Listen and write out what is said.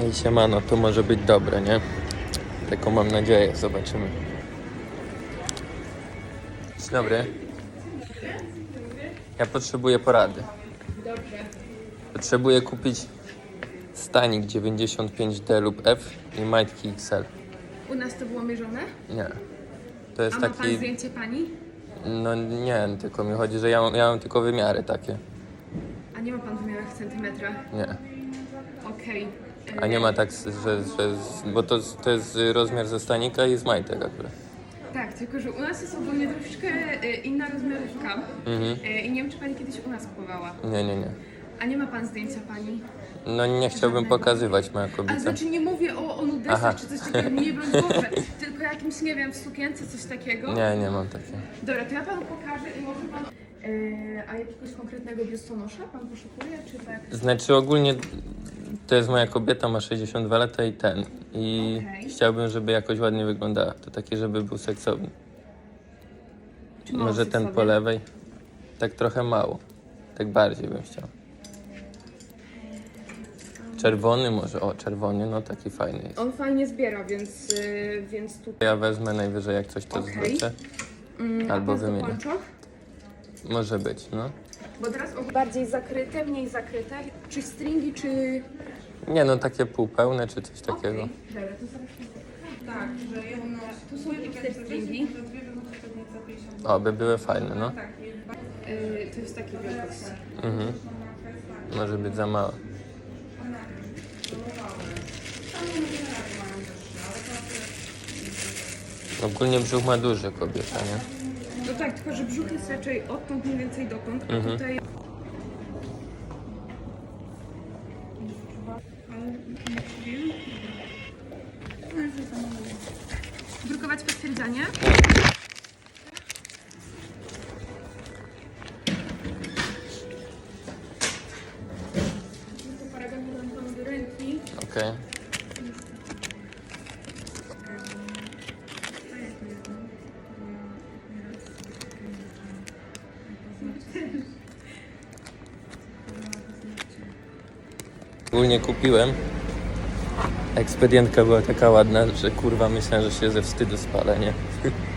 Ej, siemano, to może być dobre, nie? Taką mam nadzieję, zobaczymy. Dzień dobry. Ja potrzebuję porady. Dobrze. Potrzebuję kupić stanik 95D lub F i majtki XL. U nas to było mierzone? Nie. To jest A ma pan taki... zdjęcie pani? No nie, tylko mi chodzi, że ja mam, ja mam tylko wymiary takie. A nie ma pan w wymiarach centymetra? Nie. Okej. A nie ma tak, że... że bo to, to jest rozmiar ze stanika i z majtek akurat. Tak, tylko że u nas jest ogólnie troszeczkę e, inna rozmiarówka. Mhm. E, I nie wiem, czy pani kiedyś u nas kupowała. Nie, nie, nie. A nie ma pan zdjęcia pani? No nie chciałbym pokazywać moja Ale kobieta. znaczy nie mówię o, o Aha. nudesach czy coś takiego, nie broń Boże, tylko jakimś, nie wiem, w sukience, coś takiego. Nie, nie mam takiego. Dobra, to ja panu pokażę i może pan... E, a jakiegoś konkretnego biustonosza pan poszukuje, czy tak? Znaczy ogólnie to jest moja kobieta, ma 62 lata i ten. I Okej. chciałbym, żeby jakoś ładnie wyglądała. To takie, żeby był seksowny. Czy mało Może ten seksowny? po lewej. Tak trochę mało. Tak bardziej bym chciał. Czerwony może, o czerwony, no taki fajny jest. On fajnie zbiera, więc, y, więc tu... Ja wezmę najwyżej jak coś to Okej. zwrócę. Mm, Albo wymienię. Może być, no. Bo teraz bardziej zakryte, mniej zakryte. Czy stringi, czy... Nie no, takie półpełne czy coś takiego. Okej, Dobra, to zaraz... Tak, że jedno... Tu są hipster stringi. O, by były fajne, no. Y, to jest taki wielkość. Mhm. Może być za małe. Ogólnie brzuch ma duży kobieta, nie? Tak, tylko że brzuch jest raczej odtąd mniej więcej dotąd, a Mhm. tutaj... Drukować potwierdzenie? Paragon do ręki. Okej. Ogólnie kupiłem. Ekspedientka była taka ładna, że kurwa myślałem, że się ze wstydu spalę, nie?